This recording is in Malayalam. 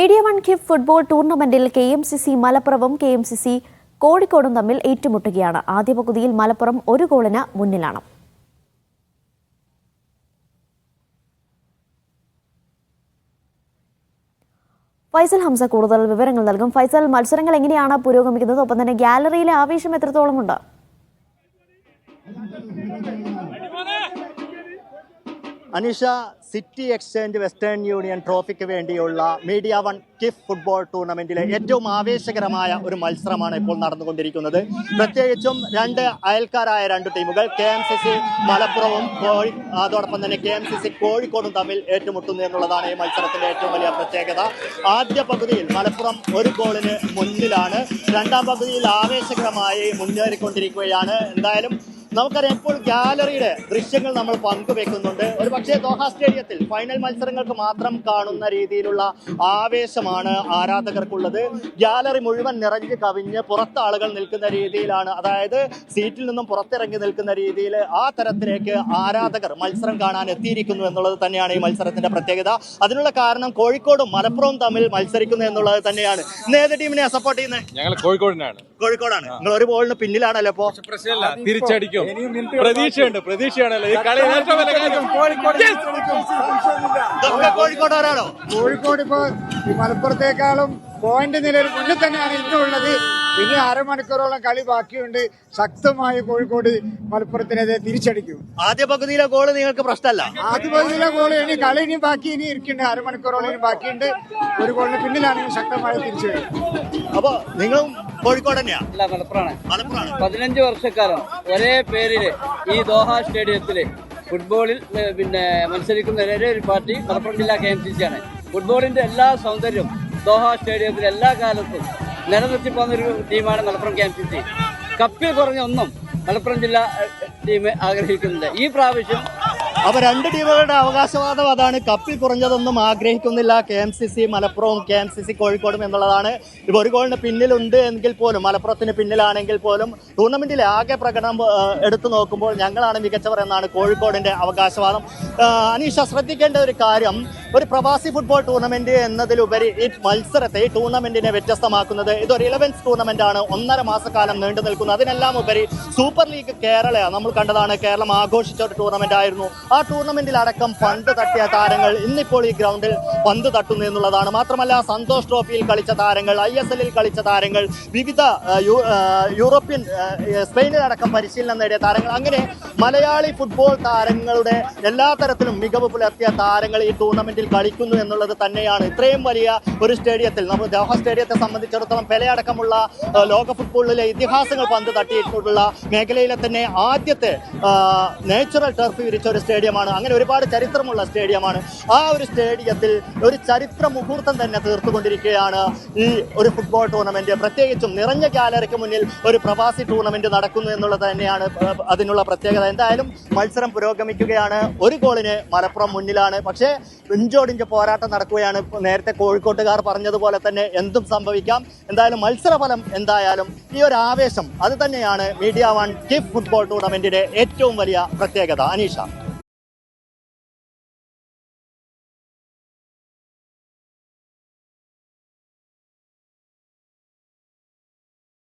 മീഡിയ വൺ കിഫ് ഫുട്ബോൾ ടൂർണമെന്റിൽ കെ എം സി സി മലപ്പുറവും കെ എം സി സി കോഴിക്കോടും തമ്മിൽ ഏറ്റുമുട്ടുകയാണ്. ആദ്യ പകുതിയിൽ മലപ്പുറം ഒരു ഗോളിന് മുന്നിലാണ്. ഫൈസൽ ഹംസ കൂടുതൽ വിവരങ്ങൾ നൽകും. ഫൈസൽ മത്സരങ്ങൾ എങ്ങനെയാണ് പുരോഗമിക്കുന്നത്? ഒപ്പം തന്നെ ഗാലറിയിലെ ആവേശം എത്രത്തോളമുണ്ട്? Anisha city exchange western union ട്രോഫിക്ക് വേണ്ടിയുള്ള മീഡിയ വൺ കിഫ് ഫുട്ബോൾ ടൂർണമെന്റിലെ ഏറ്റവും ആവേശകരമായ ഒരു മത്സരമാണ് ഇപ്പോൾ നടന്നുകൊണ്ടിരിക്കുന്നത്. പ്രത്യേകിച്ചും രണ്ട് അയൽക്കാരായ രണ്ട് ടീമുകൾ കെ എം സി സി മലപ്പുറവും കോഴി അതോടൊപ്പം തന്നെ കെ എം സി സി കോഴിക്കോടും തമ്മിൽ ഏറ്റുമുട്ടുന്നു എന്നുള്ളതാണ് ഈ മത്സരത്തിന്റെ ഏറ്റവും വലിയ പ്രത്യേകത. ആദ്യ പകുതിയിൽ മലപ്പുറം ഒരു ഗോളിന് മുന്നിലാണ്. രണ്ടാം പകുതിയിൽ ആവേശകരമായി മുന്നേറിക്കൊണ്ടിരിക്കുകയാണ്. എന്തായാലും നമുക്കറിയാം ഇപ്പോൾ ഗാലറിയുടെ ദൃശ്യങ്ങൾ നമ്മൾ പങ്കുവെക്കുന്നുണ്ട്. ഒരു പക്ഷേ ദോഹ സ്റ്റേഡിയത്തിൽ ഫൈനൽ മത്സരങ്ങൾക്ക് മാത്രം കാണുന്ന രീതിയിലുള്ള ആവേശമാണ് ആരാധകർക്കുള്ളത്. ഗാലറി മുഴുവൻ നിറഞ്ഞു കവിഞ്ഞ് പുറത്ത് ആളുകൾ നിൽക്കുന്ന രീതിയിലാണ്. അതായത് സീറ്റിൽ നിന്നും പുറത്തിറങ്ങി നിൽക്കുന്ന രീതിയിൽ ആ തരത്തിലേക്ക് ആരാധകർ മത്സരം കാണാൻ എത്തിയിരിക്കുന്നു എന്നുള്ളത് തന്നെയാണ് ഈ മത്സരത്തിന്റെ പ്രത്യേകത. അതിനുള്ള കാരണം കോഴിക്കോടും മലപ്പുറവും തമ്മിൽ മത്സരിക്കുന്നു എന്നുള്ളത് തന്നെയാണ്. ഇന്ന് ഏത് ടീമിനെ സപ്പോർട്ട് ചെയ്യുന്നത് ഞങ്ങൾ കോഴിക്കോടിനാണ്. കോഴിക്കോടാണ്. നിങ്ങൾ ഒരു ബോളിന് പിന്നിലാണല്ലോ തിരിച്ചടിക്കും പ്രതീക്ഷയുണ്ട് പ്രതീക്ഷയാണല്ലോ. ഈ കളി കോഴിക്കോട്ടുകാരാണോ കോഴിക്കോട് ഇപ്പോ ഈ മലപ്പുറത്തേക്കാളും പോയിന്റ് നിലയിൽ മുന്നിൽ തന്നെയാണ് ഇന്നുള്ളത്. ഇനി അരമണിക്കൂറോളം കളി ബാക്കിയുണ്ട്. ശക്തമായി കോഴിക്കോട് മലപ്പുറത്തിനെതിരെ തിരിച്ചടിക്കും. ആദ്യ പകുതിയിലെ ഗോൾ നിങ്ങൾക്ക് പ്രശ്നമല്ല. ആദ്യ പകുതിയിലെ ഗോൾ ഇനി കളി ഇനി ബാക്കി ഇനി ഇരിക്കുന്നുണ്ട്. അരമണിക്കൂറോളം ഇനി ബാക്കിയുണ്ട്. ഒരു ഗോളിന് പിന്നിലാണെങ്കിൽ ശക്തമായി തിരിച്ചു അപ്പൊ നിങ്ങളും കോഴിക്കോട് തന്നെയാ? അല്ല മലപ്പുറമാണ്. മലപ്പുറമാണ്. പതിനഞ്ച് വർഷക്കാലം ഒരേ പേരിൽ ഈ ദോഹ സ്റ്റേഡിയത്തിൽ ഫുട്ബോളിൽ പിന്നെ മത്സരിക്കുന്ന ഒരേ ഒരു പാർട്ടി മലപ്പുറം ജില്ലാ കെ എം സി സി ആണ്. ഫുട്ബോളിന്റെ എല്ലാ സൗന്ദര്യവും ദോഹ സ്റ്റേഡിയത്തിൽ എല്ലാ കാലത്തും നിലനിർത്തി പോകുന്ന ഒരു ടീമാണ് Malappuram K M C C. കപ്പിൽ കുറഞ്ഞ ഒന്നും മലപ്പുറം ജില്ലാ ടീം ആഗ്രഹിക്കുന്നില്ല. ഈ പ്രാവശ്യം അപ്പൊ രണ്ട് ടീമുകളുടെ അവകാശവാദം അതാണ്. കപ്പിൽ കുറഞ്ഞതൊന്നും ആഗ്രഹിക്കുന്നില്ല. കെ എം സി സി മലപ്പുറവും കെ എം സി സി കോഴിക്കോടും എന്നുള്ളതാണ്. ഇപ്പൊ ഒരു ഗോളിന് പിന്നിലുണ്ട് എങ്കിൽ പോലും മലപ്പുറത്തിന് പിന്നിലാണെങ്കിൽ പോലും ടൂർണമെന്റിലെ ആകെ പ്രകടനം എടുത്തു നോക്കുമ്പോൾ ഞങ്ങളാണ് മികച്ചവർ എന്നാണ് കോഴിക്കോടിന്റെ അവകാശവാദം. അനീഷ ശ്രദ്ധിക്കേണ്ട ഒരു കാര്യം. ഒരു പ്രവാസി ഫുട്ബോൾ ടൂർണമെന്റ് എന്നതിലുപരി ഈ മത്സരത്തെ ഈ ടൂർണമെന്റിനെ വ്യത്യസ്തമാക്കുന്നത്. ഇതൊരു ഇലവൻസ് ടൂർണമെന്റ് ആണ്. ഒന്നര മാസക്കാലം നീണ്ടു നിൽക്കുന്നത് അതിനെല്ലാം ഉപരി സൂപ്പർ ലീഗ് കേരള നമ്മൾ കണ്ടതാണ് കേരളം ആഘോഷിച്ച ഒരു ടൂർണമെന്റ് ആയിരുന്നു. ആ ടൂർണമെന്റിൽ അടക്കം പന്ത് തട്ടിയ താരങ്ങൾ ഇന്നിപ്പോൾ ഈ ഗ്രൗണ്ടിൽ പന്ത് തട്ടുന്നു എന്നുള്ളതാണ്. മാത്രമല്ല സന്തോഷ് ട്രോഫിയിൽ കളിച്ച താരങ്ങൾ ഐ എസ് എല്ലിൽ കളിച്ച താരങ്ങൾ വിവിധ യൂറോപ്യൻ സ്പെയിനിൽ അടക്കം പരിശീലനം നേടിയ താരങ്ങൾ അങ്ങനെ മലയാളി ഫുട്ബോൾ താരങ്ങളുടെ എല്ലാ തരത്തിലും മികവ് പുലർത്തിയ താരങ്ങൾ ഈ ടൂർണമെന്റിൽ കളിക്കുന്നു എന്നുള്ളത് തന്നെയാണ്. ഇത്രയും വലിയ ഒരു സ്റ്റേഡിയത്തിൽ നമ്മൾ ദോഹ സ്റ്റേഡിയത്തെ സംബന്ധിച്ചിടത്തോളം പെലയടക്കമുള്ള ലോക ഫുട്ബോളിലെ ഇതിഹാസങ്ങൾ പന്ത് തട്ടിയിട്ടുള്ള മേഖലയിലെ തന്നെ ആദ്യത്തെ നേച്ചുറൽ ടർഫ് വിരിച്ച ഒരു സ്റ്റേഡിയമാണ്. അങ്ങനെ ഒരുപാട് ചരിത്രമുള്ള സ്റ്റേഡിയമാണ്. ആ ഒരു സ്റ്റേഡിയത്തിൽ ഒരു ചരിത്ര മുഹൂർത്തം തന്നെ തീർത്തുകൊണ്ടിരിക്കുകയാണ് ഈ ഒരു ഫുട്ബോൾ ടൂർണമെന്റ്. പ്രത്യേകിച്ചും നിറഞ്ഞ ഗാലറിക്ക് മുന്നിൽ ഒരു പ്രവാസി ടൂർണമെന്റ് നടക്കുന്നു എന്നുള്ളത് തന്നെയാണ് അതിനുള്ള പ്രത്യേകത. എന്തായാലും മത്സരം പുരോഗമിക്കുകയാണ്. ഒരു ഗോളിന് മലപ്പുറം മുന്നിലാണ്. പക്ഷേ ഇഞ്ചോടിഞ്ച് പോരാട്ടം നടക്കുകയാണ്. നേരത്തെ കോഴിക്കോട്ടുകാർ പറഞ്ഞതുപോലെ തന്നെ എന്തും സംഭവിക്കാം. എന്തായാലും മത്സരഫലം എന്തായാലും ഈ ഒരു ആവേശം അത് തന്നെയാണ് മീഡിയ വൺ കിഫ് ഫുട്ബോൾ ടൂർണമെന്റിന്റെ ഏറ്റവും വലിയ പ്രത്യേകത. അനീഷ.